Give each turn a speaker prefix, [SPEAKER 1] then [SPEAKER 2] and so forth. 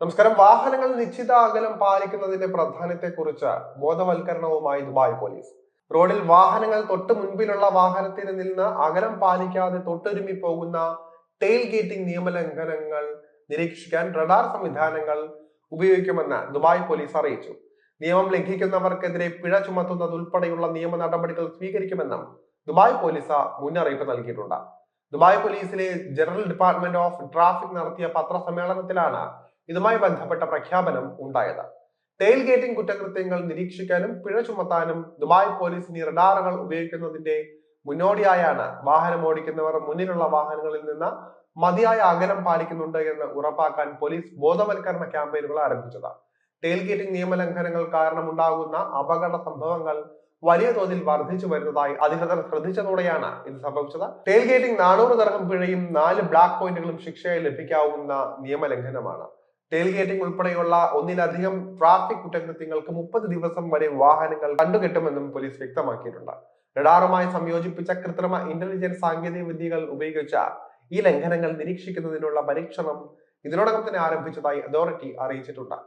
[SPEAKER 1] നമസ്കാരം. വാഹനങ്ങൾ നിശ്ചിത അകലം പാലിക്കുന്നതിന്റെ പ്രാധാന്യത്തെക്കുറിച്ച് ബോധവൽക്കരണവുമായി ദുബായ് പോലീസ്. റോഡിൽ വാഹനങ്ങൾ തൊട്ട് മുൻപിലുള്ള വാഹനത്തിൽ നിന്ന് അകലം പാലിക്കാതെ തൊട്ടുരുമി പോകുന്ന ടെയിൽ ഗേറ്റിംഗ് നിയമലംഘനങ്ങൾ നിരീക്ഷിക്കാൻ റഡാർ സംവിധാനങ്ങൾ ഉപയോഗിക്കുമെന്ന് ദുബായ് പോലീസ് അറിയിച്ചു. നിയമം ലംഘിക്കുന്നവർക്കെതിരെ പിഴ ചുമത്തുന്നത് ഉൾപ്പെടെയുള്ള നിയമ നടപടികൾ സ്വീകരിക്കുമെന്നും ദുബായ് പോലീസ് മുന്നറിയിപ്പ് നൽകിയിട്ടുണ്ട്. ദുബായ് പോലീസിലെ ജനറൽ ഡിപ്പാർട്ട്മെന്റ് ഓഫ് ട്രാഫിക് നടത്തിയ പത്രസമ്മേളനത്തിലാണ് ഇതുമായി ബന്ധപ്പെട്ട പ്രഖ്യാപനം ഉണ്ടായത്. ടെയിൽ ഗേറ്റിംഗ് കുറ്റകൃത്യങ്ങൾ നിരീക്ഷിക്കാനും പിഴ ചുമത്താനും ദുബായ് പോലീസിന് റഡാറുകൾ ഉപയോഗിക്കുന്നതിന്റെ മുന്നോടിയായാണ് വാഹനം ഓടിക്കുന്നവർ മുന്നിലുള്ള വാഹനങ്ങളിൽ നിന്ന് മതിയായ അകലം പാലിക്കുന്നുണ്ട് എന്ന് ഉറപ്പാക്കാൻ പോലീസ് ബോധവൽക്കരണ ക്യാമ്പയിനുകൾ ആരംഭിച്ചത്. ടെയിൽ ഗേറ്റിംഗ് നിയമലംഘനങ്ങൾ കാരണമുണ്ടാകുന്ന അപകട സംഭവങ്ങൾ വലിയ തോതിൽ വർദ്ധിച്ചു വരുന്നതായി അധികൃതർ ശ്രദ്ധിച്ചതോടെയാണ് ഇത് സംഭവിച്ചത്. ടെയിൽ ഗേറ്റിംഗ് നാനൂറ് ദർഹം പിഴയും നാല് ബ്ലാക്ക് പോയിന്റുകളും ശിക്ഷയായി ലഭിക്കാവുന്ന നിയമലംഘനമാണ്. ടെയിൽ ഗേറ്റിംഗ് ഉൾപ്പെടെയുള്ള ഒന്നിലധികം ട്രാഫിക് കുറ്റകൃത്യങ്ങൾക്ക് മുപ്പത് ദിവസം വരെ വാഹനങ്ങൾ കണ്ടുകെട്ടുമെന്നും പോലീസ് വ്യക്തമാക്കിയിട്ടുണ്ട്. റഡാറുമായി സംയോജിപ്പിച്ച കൃത്രിമ ഇന്റലിജൻസ് സാങ്കേതിക വിദ്യകൾ ഉപയോഗിച്ച ഈ ലംഘനങ്ങൾ നിരീക്ഷിക്കുന്നതിനുള്ള പരീക്ഷണം ഇതിനോടകം തന്നെ ആരംഭിച്ചതായി അതോറിറ്റി അറിയിച്ചിട്ടുണ്ട്.